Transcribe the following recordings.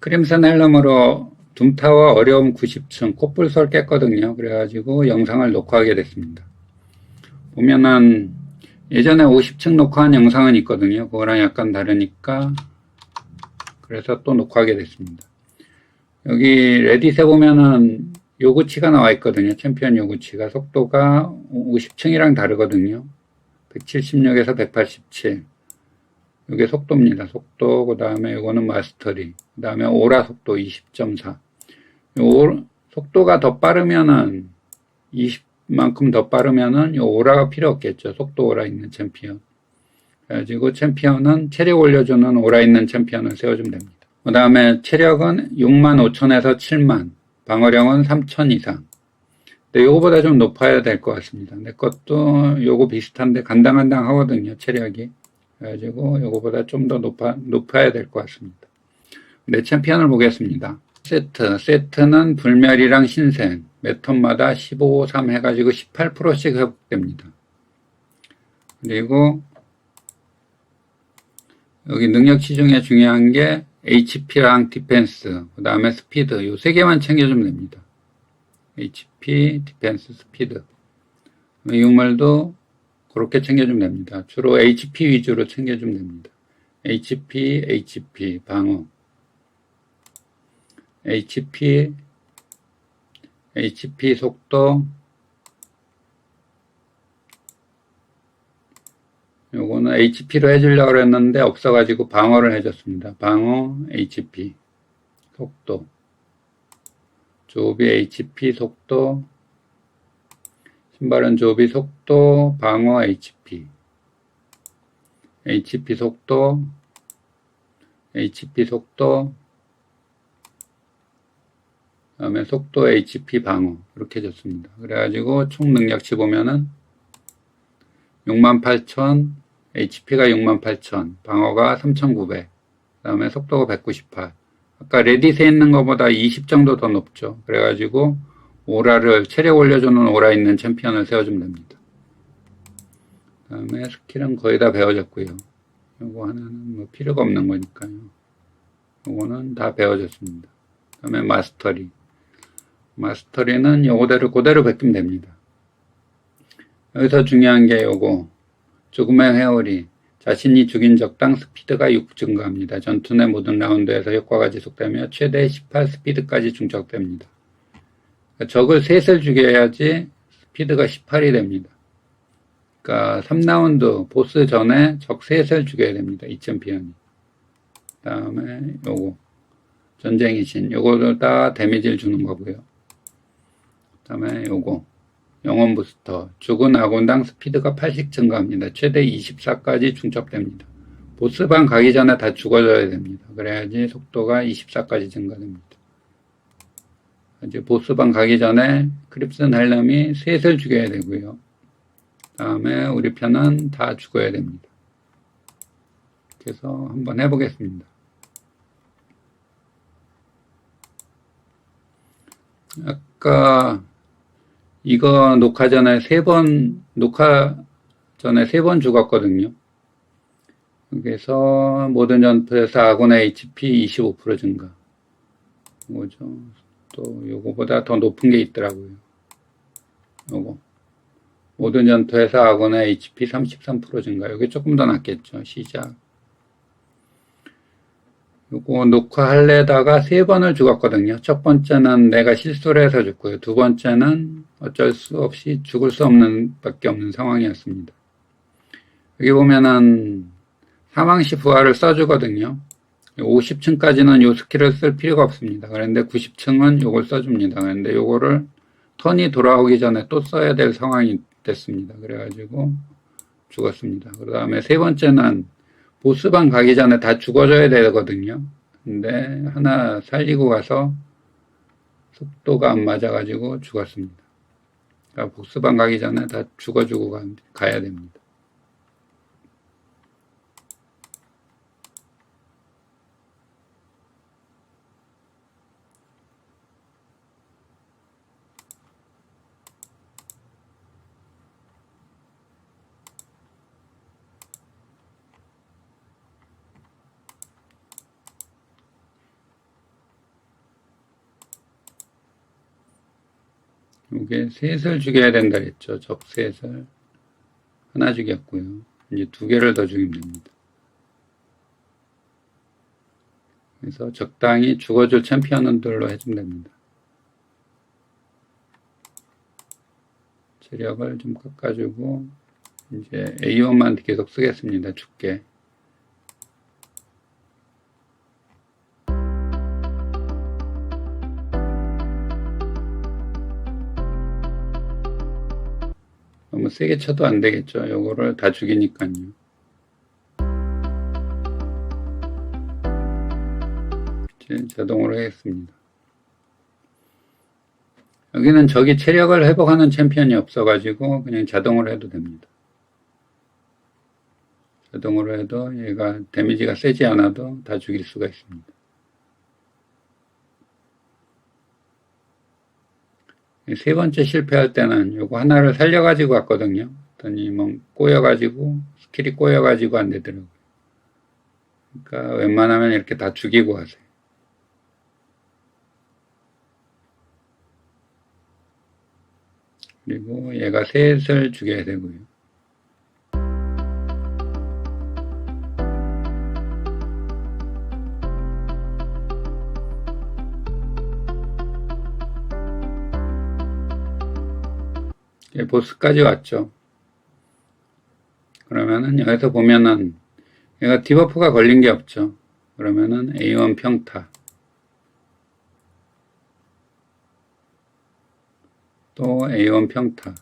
크림슨 헬름으로 둠타워 어려움 90층 코뿔소를 깼거든요. 그래가지고 영상을 녹화하게 됐습니다. 보면은 예전에 50층 녹화한 영상은 있거든요. 그거랑 약간 다르니까 그래서 또 녹화하게 됐습니다. 여기 레딧에 보면은 요구치가 나와 있거든요. 챔피언 요구치가 속도가 50층이랑 다르거든요. 176에서 187. 이게 속도입니다. 속도, 그 다음에 이거는 마스터리, 그 다음에 오라 속도 20.4. 요 속도가 더 빠르면은 20만큼 더 빠르면은 요 오라가 필요 없겠죠. 속도 오라 있는 챔피언. 그래가지고 챔피언은 체력 올려주는 오라 있는 챔피언을 세워주면 됩니다. 그 다음에 체력은 6만 5천에서 7만, 방어력은 3천 이상. 근데 요거보다 좀 높아야 될 것 같습니다. 내 것도 요거 비슷한데 간당간당 하거든요. 체력이. 그래가지고 요거보다 좀 더 높아, 높아야 될 것 같습니다. 내 챔피언을 보겠습니다. 세트. 세트는 불멸이랑 신생. 매 턴마다 15, 3 해가지고 18%씩 회복됩니다. 그리고 여기 능력치 중에 중요한 게 HP랑 디펜스, 그 다음에 스피드. 요 세 개만 챙겨주면 됩니다. HP, 디펜스, 스피드. 유물도 그렇게 챙겨주면 됩니다. 주로 HP 위주로 챙겨주면 됩니다. HP, HP, 방어. HP, HP 속도. 요거는 HP로 해주려고 그랬는데 없어가지고 방어를 해줬습니다. 방어, HP, 속도. 조비 HP 속도. 신발은 조비 속도, 방어 HP. HP 속도, HP 속도, 그 다음에 속도 HP 방어. 이렇게 줬습니다. 그래가지고 총 능력치 보면은 68,000, HP가 68,000, 방어가 3,900, 그 다음에 속도가 198. 아까 레딧에 있는 것보다 20 정도 더 높죠. 그래가지고 오라를 체력 올려주는 오라 있는 챔피언을 세워주면 됩니다. 그 다음에 스킬은 거의 다 배워졌고요. 요거 하나는 뭐 필요가 없는 거니까요. 요거는 다 배워졌습니다. 그 다음에 마스터리. 마스터리는 요거대로 그대로 베끼면 됩니다. 여기서 중요한 게 요거. 죽음의 회오리. 자신이 죽인 적당 스피드가 6 증가합니다. 전투 내 모든 라운드에서 효과가 지속되며 최대 18 스피드까지 중첩됩니다. 적을 셋을 죽여야지 스피드가 18이 됩니다. 그러니까 3라운드 보스 전에 적 셋을 죽여야 됩니다. 이 챔피언이. 그 다음에 요거 전쟁의 신 요거를 다 데미지를 주는 거고요. 그 다음에 요거 영원 부스터 죽은 아군당 스피드가 80 증가합니다. 최대 24까지 중첩됩니다. 보스방 가기 전에 다 죽어줘야 됩니다. 그래야지 속도가 24까지 증가됩니다. 이제 보스방 가기 전에 크립슨 헬름이 셋을 죽여야 되고요. 다음에 우리 편은 다 죽어야 됩니다. 그래서 한번 해보겠습니다. 아까 이거 녹화 전에 세 번, 녹화 전에 세 번 죽었거든요. 그래서 모든 전투에서 아군의 HP 25% 증가. 뭐죠? 또 요거보다 더 높은 게 있더라고요. 요거. 모든 전투에서 아군의 HP 33% 증가. 이게 조금 더 낫겠죠. 시작. 요거 녹화할래다가 세 번을 죽었거든요. 첫 번째는 내가 실수를 해서 죽고요. 두 번째는 어쩔 수 없이 죽을 수 없는 밖에 없는 상황이었습니다. 여기 보면은 사망시 부하를 써주거든요. 50층까지는 요 스킬을 쓸 필요가 없습니다. 그런데 90층은 요걸 써줍니다. 그런데 요거를 턴이 돌아오기 전에 또 써야 될 상황이 됐습니다. 그래가지고 죽었습니다. 그 다음에 세 번째는 보스방 가기 전에 다 죽어줘야 되거든요. 근데 하나 살리고 가서 속도가 안 맞아가지고 죽었습니다. 그러니까 보스방 가기 전에 다 죽어주고 가야 됩니다. 요게 셋을 죽여야 된다 했죠. 적셋을 하나 죽였고요. 이제 두 개를 더 죽이면 됩니다. 그래서 적당히 죽어줄 챔피언들로 해주면 됩니다. 체력을 좀 깎아주고 이제 A1만 계속 쓰겠습니다. 죽게. 너무 세게 쳐도 안 되겠죠. 요거를 다 죽이니까요. 자동으로 하겠습니다. 여기는 적이 체력을 회복하는 챔피언이 없어가지고 그냥 자동으로 해도 됩니다. 자동으로 해도 얘가 데미지가 세지 않아도 다 죽일 수가 있습니다. 세 번째 실패할 때는 요거 하나를 살려가지고 왔거든요. 그랬더니 뭐 꼬여가지고 스킬이 꼬여가지고 안 되더라고요. 그러니까 웬만하면 이렇게 다 죽이고 하세요. 그리고 얘가 셋을 죽여야 되고요. 보스까지 왔죠. 그러면은 여기서 보면은 얘가 디버프가 걸린 게 없죠. 그러면은 A1 평타 또 A1 평타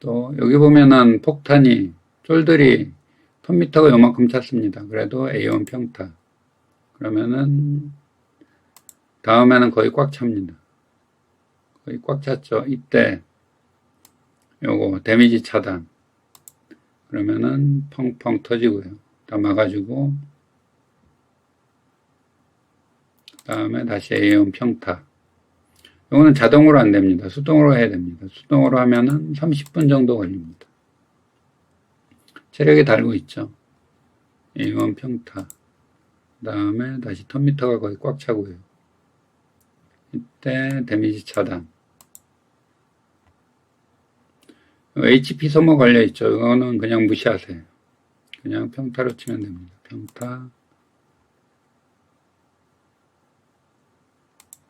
또 여기 보면은 폭탄이 쫄들이 톤미터가 요만큼 찼습니다. 그래도 A1 평타 그러면은 다음에는 거의 꽉 찹니다. 거의 꽉 찼죠. 이때 요거 데미지 차단 그러면은 펑펑 터지고요. 다 막아주고 다음에 다시 A형 평타 요거는 자동으로 안 됩니다. 수동으로 해야 됩니다. 수동으로 하면은 30분 정도 걸립니다. 체력이 달고 있죠. A1 평타 그 다음에 다시 턴미터가 거의 꽉 차고요. 이때 데미지 차단. HP 소모 걸려 있죠. 이거는 그냥 무시하세요. 그냥 평타로 치면 됩니다. 평타,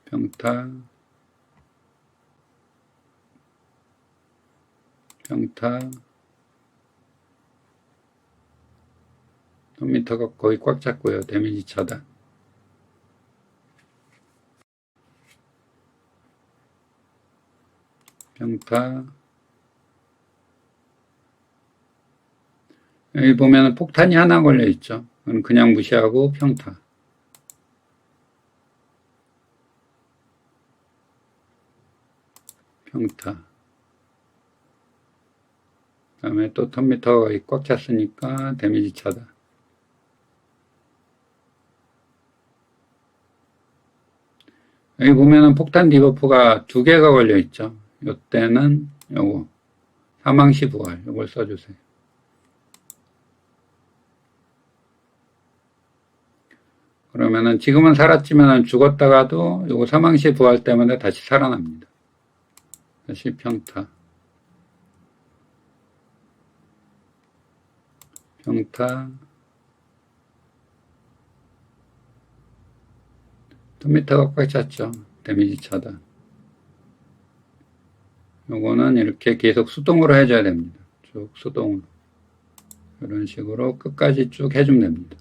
평타, 평타. 톤미터가 거의 꽉 찼고요. 데미지 차단. 평타 여기 보면 폭탄이 하나 걸려 있죠. 그냥 무시하고 평타 평타 다음에 또 턴미터가 꽉 찼으니까 데미지 차다 여기 보면은 폭탄 디버프가 두 개가 걸려 있죠. 이때는 요거 사망시 부활 요걸 써주세요. 그러면은 지금은 살았지만 죽었다가도 요거 사망시 부활 때문에 다시 살아납니다. 다시 평타 평타 톤미터가 꽉 찼죠. 데미지 차단 요거는 이렇게 계속 수동으로 해줘야 됩니다. 쭉 수동으로. 이런 식으로 끝까지 쭉 해주면 됩니다.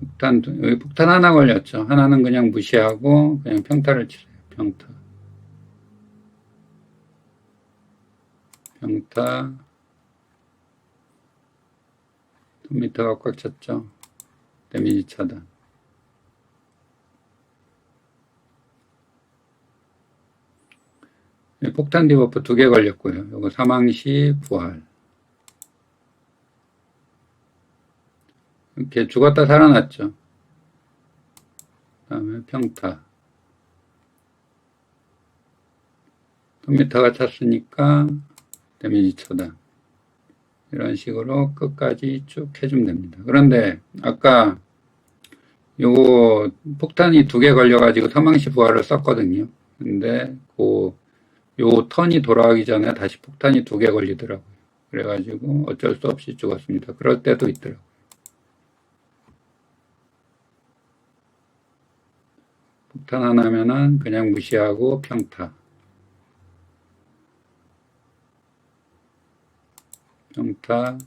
폭탄, 여기 폭탄 하나 걸렸죠. 하나는 그냥 무시하고 그냥 평타를 치세요. 평타. 평타. 톤미터가 꽉 찼죠. 데미지 차단. 폭탄 디버프 두 개 걸렸고요. 요거 사망 시 부활. 이렇게 죽었다 살아났죠. 다음에 평타. 컴퓨터가 찼으니까 데미지 처단. 이런 식으로 끝까지 쭉 해주면 됩니다. 그런데 아까 요거 폭탄이 두 개 걸려가지고 사망시 부하를 썼거든요. 근데 그 요 턴이 돌아가기 전에 다시 폭탄이 두 개 걸리더라고요. 그래가지고 어쩔 수 없이 죽었습니다. 그럴 때도 있더라고요. 폭탄 하나면은 그냥 무시하고 평타. 평타.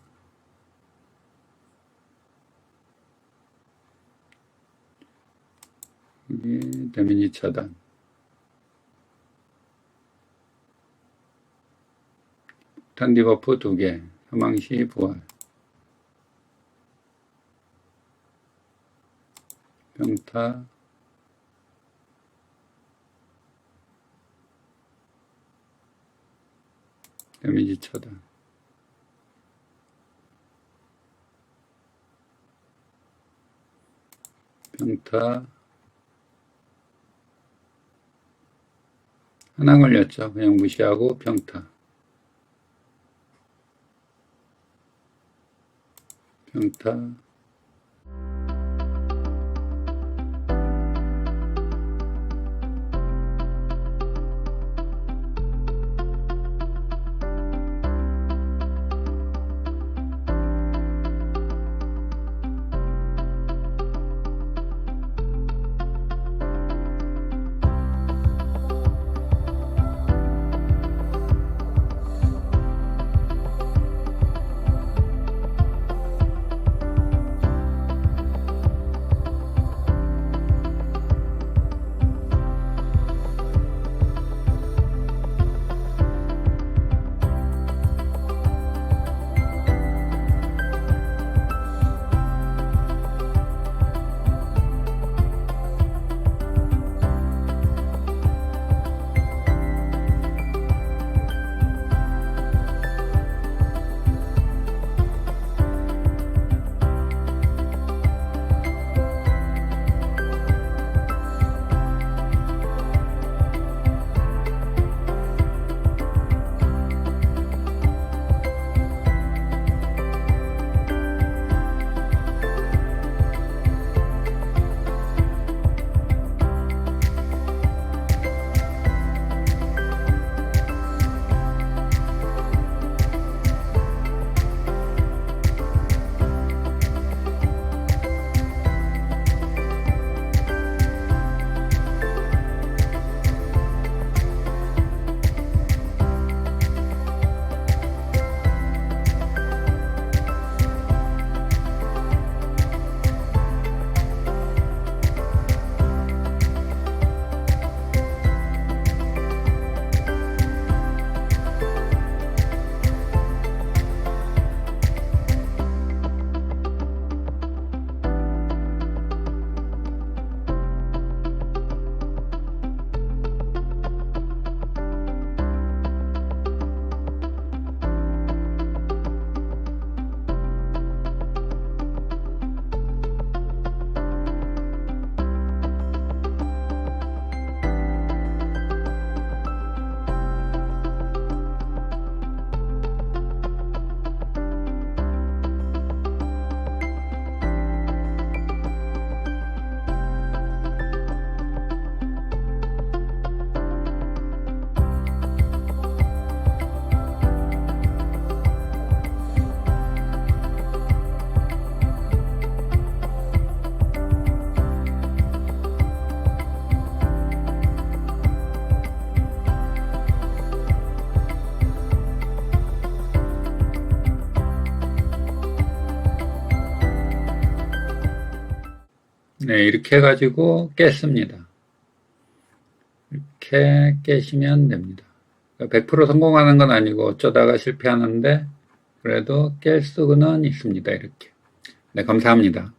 여기 데미지 차단. 폭탄 디버프 두 개. 사망시 부활. 평타. 데미지 차단. 평타. 하나 걸렸죠. 그냥 무시하고 평타. 평타. 네, 이렇게 해가지고 깼습니다. 이렇게 깨시면 됩니다. 100% 성공하는 건 아니고 어쩌다가 실패하는데 그래도 깰 수는 있습니다. 이렇게. 네, 감사합니다.